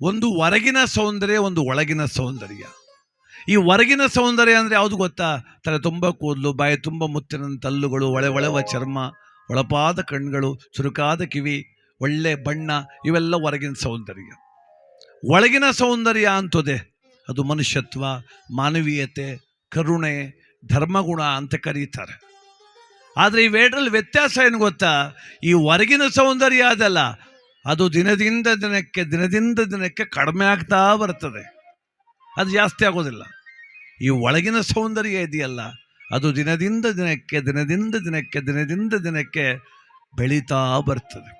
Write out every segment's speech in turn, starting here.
ಒಂದು ಹೊರಗಿನ ಸೌಂದರ್ಯ, ಒಂದು ಒಳಗಿನ ಸೌಂದರ್ಯ. ಈ ಹೊರಗಿನ ಸೌಂದರ್ಯ ಅಂದರೆ ಯಾವುದು ಗೊತ್ತಾ? ತಲೆ ತುಂಬ ಕೂದಲು, ಬಾಯಿ ತುಂಬ ಮುತ್ತಿನ ತಲ್ಲುಗಳು, ಒಳೆ ಒಳೆವ ಚರ್ಮ, ಒಳಪಾದ ಕಣ್ಗಳು ಚುರುಕಾದ ಕಿವಿ, ಒಳ್ಳೆ ಬಣ್ಣ, ಇವೆಲ್ಲ ಹೊರಗಿನ ಸೌಂದರ್ಯ. ಒಳಗಿನ ಸೌಂದರ್ಯ ಅಂತದೆ. ಅದು ಮನುಷ್ಯತ್ವ, ಮಾನವೀಯತೆ, ಕರುಣೆ, ಧರ್ಮಗುಣ ಅಂತ ಕರೀತಾರೆ. ಆದರೆ ಇವೆರಡರಲ್ಲಿ ವ್ಯತ್ಯಾಸ ಏನು ಗೊತ್ತಾ? ಈ ಹೊರಗಿನ ಸೌಂದರ್ಯ ಅದಲ್ಲ. ಅದು ದಿನದಿಂದ ದಿನಕ್ಕೆ ದಿನದಿಂದ ದಿನಕ್ಕೆ ಕಡಿಮೆ ಆಗ್ತಾ ಬರ್ತದೆ. ಅದು ಜಾಸ್ತಿ ಆಗೋದಿಲ್ಲ. ಈ ಒಳಗಿನ ಸೌಂದರ್ಯ ಇದೆಯಲ್ಲ, ಅದು ದಿನದಿಂದ ದಿನಕ್ಕೆ ದಿನದಿಂದ ದಿನಕ್ಕೆ ದಿನದಿಂದ ದಿನಕ್ಕೆ ಬೆಳೀತಾ ಬರ್ತದೆ.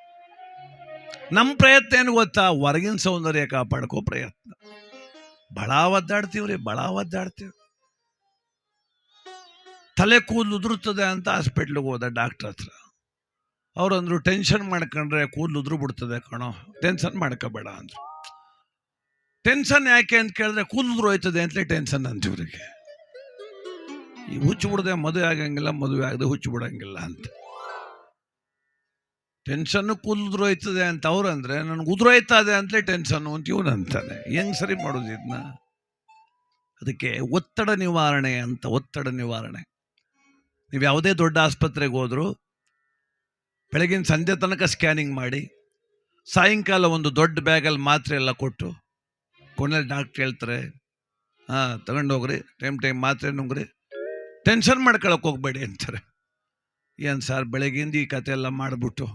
ನಮ್ಮ ಪ್ರಯತ್ನ ಏನು ಗೊತ್ತಾ? ಹೊರಗಿನ ಸೌಂದರ್ಯ ಕಾಪಾಡ್ಕೋ ಪ್ರಯತ್ನ. ಬಹಳ ಒದ್ದಾಡ್ತೀವ್ರಿ ಬಹಳ ಒದ್ದಾಡ್ತೀವಿ ತಲೆ ಕೂದಲು ಉದುರುತ್ತದೆ ಅಂತ ಹಾಸ್ಪಿಟ್ಲಿಗೆ ಹೋದ ಡಾಕ್ಟರ್ ಹತ್ರ. ಅವ್ರಂದ್ರು ಟೆನ್ಷನ್ ಮಾಡ್ಕೊಂಡ್ರೆ ಕೂದಲು ಉದುರು ಬಿಡ್ತದೆ ಕಣೋ. ಟೆನ್ಷನ್ ಮಾಡ್ಕೋಬೇಡ ಅಂದ್ರು. ಟೆನ್ಷನ್ ಯಾಕೆ ಅಂತ ಕೇಳಿದ್ರೆ ಕೂದಲು ಉದುರು ಹೋಯ್ತದೆ ಅಂತಲೇ ಟೆನ್ಷನ್ ಅಂತಿವ್ರಿಗೆ ಈ ಹುಚ್ಚು ಬಿಡದೆ ಮದುವೆ ಆಗಂಗಿಲ್ಲ, ಮದುವೆ ಆಗದೆ ಹುಚ್ಚು ಬಿಡಂಗಿಲ್ಲ ಅಂತ. ಟೆನ್ಷನ್ ಕೂದಲು ಹೋಯ್ತದೆ ಅಂತ ಅವ್ರು ಅಂದ್ರೆ ನನಗೆ ಹೋಯ್ತದೆ ಅಂತಲೇ ಟೆನ್ಷನ್ ಅಂತ ಇವನು ಅಂತಾನೆ. ಹೆಂಗ್ ಸರಿ ಮಾಡೋದು ಇದನ್ನ ಅದಕ್ಕೆ ಒತ್ತಡ ನಿವಾರಣೆ ಅಂತ, ಒತ್ತಡ ನಿವಾರಣೆ. ನೀವು ಯಾವುದೇ ದೊಡ್ಡ ಆಸ್ಪತ್ರೆಗೆ ಹೋದ್ರು ಬೆಳಗಿನ ಸಂಜೆ ತನಕ ಸ್ಕ್ಯಾನಿಂಗ್ ಮಾಡಿ, ಸಾಯಂಕಾಲ ಒಂದು ದೊಡ್ಡ ಬ್ಯಾಗಲ್ಲಿ ಮಾತ್ರೆ ಎಲ್ಲ ಕೊಟ್ಟು, ಕೊನೆಯಲ್ಲಿ ಡಾಕ್ಟ್ರ್ ಹೇಳ್ತಾರೆ, ಹಾಂ ತಗೊಂಡೋಗ್ರಿ ಟೈಮ್ ಟೈಮ್ ಮಾತ್ರೆ ನುಂಗ್ರಿ ಟೆನ್ಷನ್ ಮಾಡ್ಕೊಳಕ್ಕೆ ಹೋಗ್ಬೇಡಿ ಅಂತಾರೆ. ಏನು ಸರ್ ಬೆಳಗಿಂದ ಈ ಕತೆ ಎಲ್ಲ ಮಾಡಿಬಿಟ್ಟು,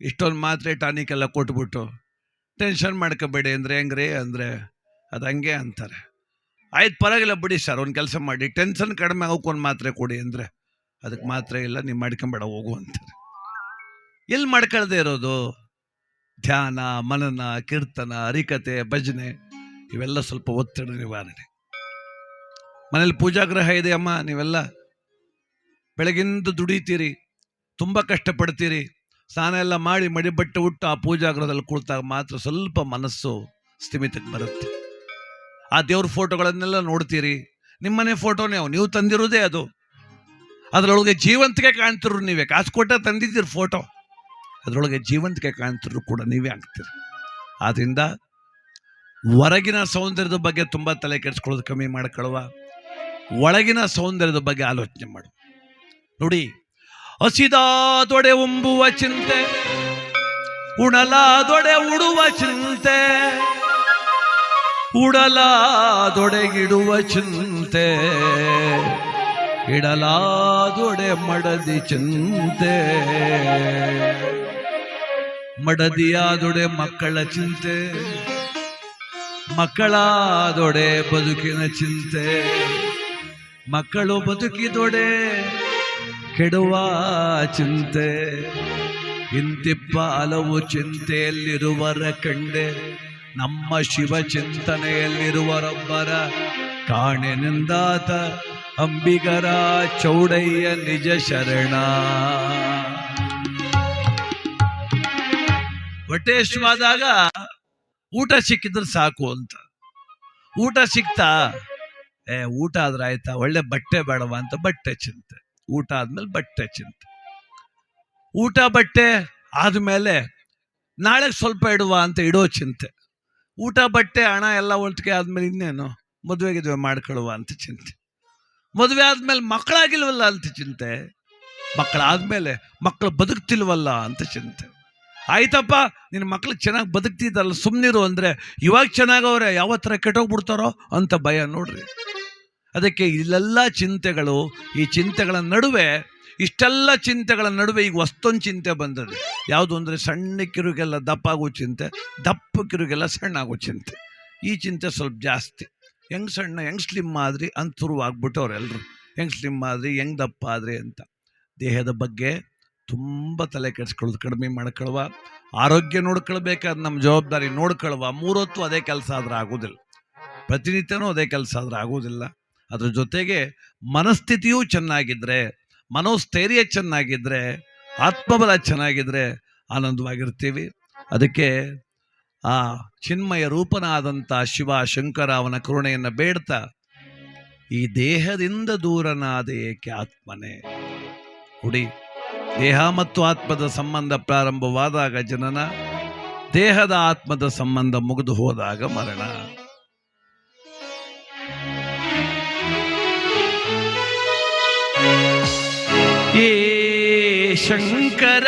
ಇಷ್ಟೊಂದು ಮಾತ್ರೆ ಟಾನಿಕ್ ಎಲ್ಲ ಕೊಟ್ಬಿಟ್ಟು ಟೆನ್ಷನ್ ಮಾಡ್ಕೋಬೇಡಿ ಅಂದರೆ ಹೆಂಗ್ರಿ? ಅಂದರೆ ಅದು ಹಂಗೆ ಅಂತಾರೆ. ಆಯ್ತು, ಪರವಾಗಿಲ್ಲ ಬಿಡಿ ಸರ್ ಒಂದು ಕೆಲಸ ಮಾಡಿ ಟೆನ್ಷನ್ ಕಡಿಮೆ ಆಗೋಕೆ ಮಾತ್ರೆ ಕೊಡಿ ಅಂದರೆ ಅದಕ್ಕೆ ಮಾತ್ರೆ ಇಲ್ಲ, ನೀವು ಮಾಡ್ಕೊಂಬೇಡ, ಹೋಗು ಅಂತಾರೆ. ಎಲ್ಲಿ ಮಾಡ್ಕೊಳ್ದೆ ಇರೋದು? ಧ್ಯಾನ, ಮನನ, ಕೀರ್ತನ, ಹರಿಕತೆ, ಭಜನೆ ಇವೆಲ್ಲ ಸ್ವಲ್ಪ ಒತ್ತಡ ನಿವಾರಣೆ. ಮನೇಲಿ ಪೂಜಾಗ್ರಹ ಇದೆ ಅಮ್ಮ ನೀವೆಲ್ಲ? ಬೆಳಗಿಂದ ದುಡಿತೀರಿ, ತುಂಬ ಕಷ್ಟಪಡ್ತೀರಿ, ಸ್ನಾನ ಎಲ್ಲ ಮಾಡಿ ಮಡಿಬಟ್ಟೆ ಉಟ್ಟು ಆ ಪೂಜಾಗ್ರಹದಲ್ಲಿ ಕುಳಿತಾಗ ಮಾತ್ರ ಸ್ವಲ್ಪ ಮನಸ್ಸು ಸ್ಥಿಮಿತಕ್ಕೆ ಬರುತ್ತೆ. ಆ ದೇವ್ರ ಫೋಟೋಗಳನ್ನೆಲ್ಲ ನೋಡ್ತೀರಿ ನಿಮ್ಮನೆ ಫೋಟೋನೇ ಅವು, ನೀವು ತಂದಿರೋದೇ ಅದು. ಅದರೊಳಗೆ ಜೀವಂತಿಕೆ ಕಾಣ್ತಿರು ನೀವೇ, ಕಾಸು ಕೊಟ್ಟ ತಂದಿದ್ದೀರಿ ಫೋಟೋ. ಅದರೊಳಗೆ ಜೀವಂತಿಕೆ ಕಾಣ್ತಿದ್ರು ಕೂಡ ನೀವೇ ಆಗ್ತೀರಿ. ಆದ್ದರಿಂದ ಹೊರಗಿನ ಸೌಂದರ್ಯದ ಬಗ್ಗೆ ತುಂಬ ತಲೆ ಕೆಡಿಸ್ಕೊಳ್ಳೋದು ಕಮ್ಮಿ ಮಾಡ್ಕೊಳ್ಳುವ, ಒಳಗಿನ ಸೌಂದರ್ಯದ ಬಗ್ಗೆ ಆಲೋಚನೆ ಮಾಡು. ನೋಡಿ ಹಸಿದಾದೊಡೆ ಉಂಬುವ ಚಿಂತೆ ಉಣಲಾದೊಡೆ ಉಡುವ ಚಿಂತೆ ಉಡಲಾದೊಡೆಗಿಡುವ ಚಿಂತೆ ಇಡಲಾದೊಡೆ ಮಡದಿ ಚಿಂತೆ. ಮಡದಿಯಾದೊಡೆ ಮಕ್ಕಳ ಚಿಂತೆ. ಮಕ್ಕಳಾದೊಡೆ ಬದುಕಿನ ಚಿಂತೆ. ಮಕ್ಕಳು ಬದುಕಿದೊಡೆ ಕೆಡುವ ಚಿಂತೆ. ಇಂತಿಪ್ಪ ಹಲವು ಚಿಂತೆಯಲ್ಲಿರುವರ ಕಂಡೆ, ನಮ್ಮ ಶಿವ ಚಿಂತನೆಯಲ್ಲಿರುವರೊಬ್ಬರ ಕಾಣೆನೆಂದಾತ ಅಂಬಿಗರ ಚೌಡಯ್ಯ ನಿಜ ಶರಣ. ಹೊಟ್ಟೆಶ್ವಾದಾಗ ಊಟ ಸಿಕ್ಕಿದ್ರೆ ಸಾಕು ಅಂತ. ಊಟ ಸಿಕ್ತಾ, ಏ, ಊಟ ಆದ್ರೆ ಆಯ್ತಾ? ಒಳ್ಳೆ ಬಟ್ಟೆ ಬೇಡವ? ಅಂತ ಬಟ್ಟೆ ಚಿಂತೆ. ಊಟ ಆದ್ಮೇಲೆ ಬಟ್ಟೆ ಚಿಂತೆ. ಊಟ, ಬಟ್ಟೆ ಆದ್ಮೇಲೆ ನಾಳೆ ಸ್ವಲ್ಪ ಇಡುವ ಅಂತ ಇಡೋ ಚಿಂತೆ. ಊಟ, ಬಟ್ಟೆ, ಹಣ ಎಲ್ಲ ಒಟ್ಟಿಗೆ ಆದ್ಮೇಲೆ ಇನ್ನೇನು? ಮದುವೆ ಗಿದುವೆ ಮಾಡ್ಕೊಳ್ಳುವ ಅಂತ ಚಿಂತೆ. ಮದುವೆ ಆದ್ಮೇಲೆ ಮಕ್ಕಳಾಗಿಲ್ವಲ್ಲ ಅಂತ ಚಿಂತೆ. ಮಕ್ಕಳಾದ್ಮೇಲೆ ಮಕ್ಕಳು ಬದುಕ್ತಿಲ್ವಲ್ಲ ಅಂತ ಚಿಂತೆ. ಆಯ್ತಪ್ಪ, ನಿನ್ನ ಮಕ್ಳು ಚೆನ್ನಾಗಿ ಬದುಕ್ತಿದ್ದಲ್ಲ ಸುಮ್ಮನಿರು ಅಂದರೆ ಇವಾಗ ಚೆನ್ನಾಗವ್ರೆ ಯಾವ ಥರ ಕೆಟ್ಟೋಗ್ಬಿಡ್ತಾರೋ ಅಂತ ಭಯ ನೋಡ್ರಿ. ಅದಕ್ಕೆ ಇಲ್ಲೆಲ್ಲ ಚಿಂತೆಗಳು, ಈ ಚಿಂತೆಗಳ ನಡುವೆ, ಇಷ್ಟೆಲ್ಲ ಚಿಂತೆಗಳ ನಡುವೆ ಈಗ ಹೊಸ್ತೊಂದು ಚಿಂತೆ ಬಂದದೆ ಯಾವುದು ಅಂದರೆ ಸಣ್ಣ ಕಿರುಗೆಲ್ಲ ದಪ್ಪ ಆಗೋ ಚಿಂತೆ, ದಪ್ಪ ಕಿರುಗೆಲ್ಲ ಸಣ್ಣ ಆಗೋ ಚಿಂತೆ. ಈ ಚಿಂತೆ ಸ್ವಲ್ಪ ಜಾಸ್ತಿ. ಹೆಂಗ್ ಸಣ್ಣ, ಹೆಂಗ್ ಸ್ಲಿಮ್ ಆದ್ರಿ ಅಂತ ಶುರು ಆಗ್ಬಿಟ್ಟವ್ರು ಹೆಂಗೆ ಹೆಂಗ್ ಸ್ಲಿಮ್ ಆದ್ರಿ, ಹೆಂಗ್ ದಪ್ಪ ಆದ್ರಿ ಅಂತ. ದೇಹದ ಬಗ್ಗೆ ತುಂಬ ತಲೆ ಕೆಡಿಸ್ಕೊಳ್ಳೋದು, ಕಡಿಮೆ ಮಾಡ್ಕೊಳ್ವ ಆರೋಗ್ಯ ನೋಡ್ಕೊಳ್ಬೇಕಾದ್ರೆ ನಮ್ಮ ಜವಾಬ್ದಾರಿ ನೋಡ್ಕೊಳ್ವ ಮೂರೊತ್ತು ಅದೇ ಕೆಲಸ ಆದ್ರೆ ಆಗೋದಿಲ್ಲ. ಪ್ರತಿನಿತ್ಯನೂ ಅದೇ ಕೆಲಸ ಆದ್ರೆ ಆಗೋದಿಲ್ಲ. ಅದ್ರ ಜೊತೆಗೆ ಮನಸ್ಥಿತಿಯೂ ಚೆನ್ನಾಗಿದ್ರೆ, ಮನೋಸ್ಥೈರ್ಯ ಚೆನ್ನಾಗಿದ್ರೆ, ಆತ್ಮಬಲ ಚೆನ್ನಾಗಿದ್ರೆ ಆನಂದವಾಗಿರ್ತೀವಿ. ಅದಕ್ಕೆ ಆ ಚಿನ್ಮಯ ರೂಪನಾದಂಥ ಶಿವ ಶಂಕರ ಅವನ ಕರುಣೆಯನ್ನು ಬೇಡ್ತಾ, ಈ ದೇಹದಿಂದ ದೂರನಾದ ಏಕೆ ಆತ್ಮನೇ? ಹುಡಿ ದೇಹ ಮತ್ತು ಆತ್ಮದ ಸಂಬಂಧ ಪ್ರಾರಂಭವಾದಾಗ ಜನನ ದೇಹದ ಆತ್ಮದ ಸಂಬಂಧ ಮುಗಿದು ಹೋದಾಗ ಮರಣ. ಏ ಶಂಕರ!